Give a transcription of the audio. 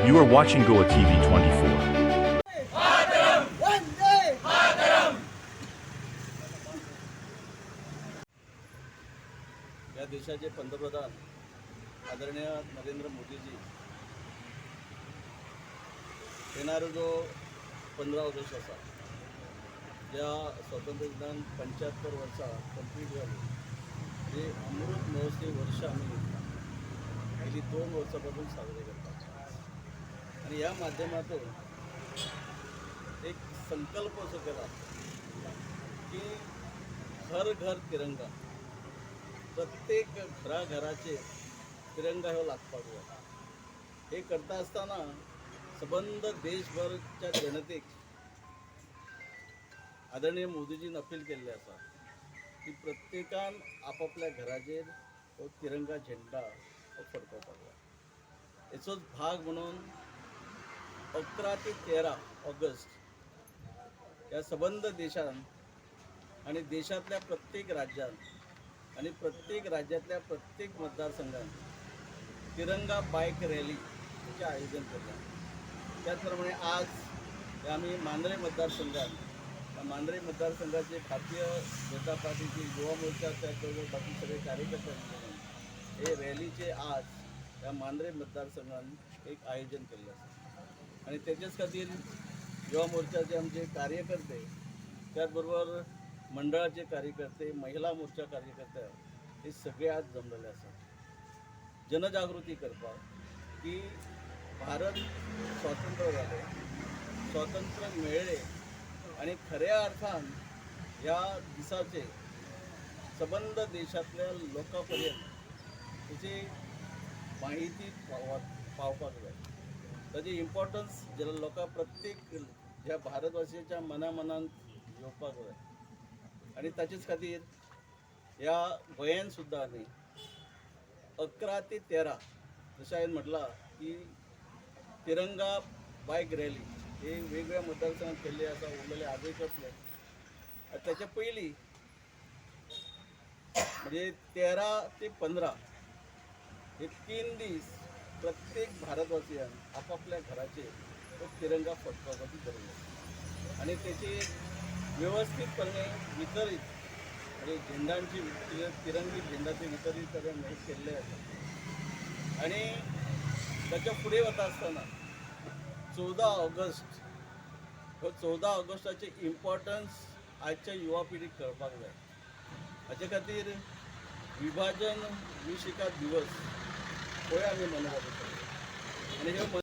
You are watching Goa TV 24. Vande या देशाचे पंतप्रधान आदरणीय नरेंद्र मोदीजी येणारा जो पंधरा ऑगस्ट असा ज्या स्वातंत्र्य दिनान पंच्याहत्तर वर्सां कंप्लीट जाली जे अमृत महोत्सवी वर्ष आम्ही गेली दोन वर्सांपासून साजरे करतात आणि या माध्यमातून एक संकल्प असो केला की घर घर तिरंगा. प्रत्येक घराघराचे तिरंगा हो लागपाक हे करता असताना सबंद देशभरच्या जनतेक आदरणीय मोदीजीन अपील केल्लें आसा की प्रत्येकान आपापल्या घराचेर हो तिरंगा झेंडा हो फडकोवपाक जाय. हेचोच भाग म्हणून अकरा ते तेरा ऑगस्ट या सबंद देशात आणि देशातल्या प्रत्येक राज्यात आणि प्रत्येक राज्यातल्या प्रत्येक मतदारसंघात तिरंगा बाईक रॅलीचे आयोजन करतात. त्याचप्रमाणे आज आम्ही मांद्रे मतदारसंघात मांद्रे मतदारसंघाचे भारतीय जनता पार्टीचे युवा मोर्चा त्याचबरोबर बाकी सगळे कार्यकर्ते हे रॅलीचे आज या मांद्रे मतदारसंघात एक आयोजन केल्लें आसा आणि त्याच्याच खातीर युवा मोर्चाचे आमचे कार्यकर्ते त्याचबरोबर मंडळाचे कार्यकर्ते महिला मोर्चा कार्यकर्ते हे सगळे आज जमलेले असतात. जनजागृती करपाक की भारत स्वतंत्र झाले स्वातंत्र्य मेळ्ळें आणि खऱ्या अर्थान ह्या दिसाचे सबंद देशातल्या लोकां पर्यंत माहिती पाव पावपाक जाय. ताजी इम्पॉर्टन्स ज्या लोकां प्रत्येक ह्या भारतवासियांच्या मना मनांत येवपाक जाय आणि ताचेच खातीर ह्या गोंयान सुद्दां न्ही अकरा ते तेरा जशें हांवें म्हटलां की तिरंगा बायक रॅली हे वेगवेगळ्या मतदारसंघात केल्ले आसा उरलेले आजूय करतले आनी त्याच्या पयलीं म्हणजे तेरा ते पंदरा हे तीन दीस प्रत्येक भारतवासियान आपापल्या घराचेर तो तिरंगा फडकावपाची गरज आसा आणि त्याचे व्यवस्थितपणे वितरीत म्हणजे झेंडांची तिरंगी झेंडाचे वितरित हे केलेले आहे. आणि त्याच्या पुढे वता असताना चौदा ऑगस्ट हो चौदा ऑगस्टाचे इम्पॉर्टन्स आजच्या युवा पिढीक कळपाक जाय हाचे खातीर विभाजन विशिका दिवस होय आमी मनोवप आनी ह्यो मन-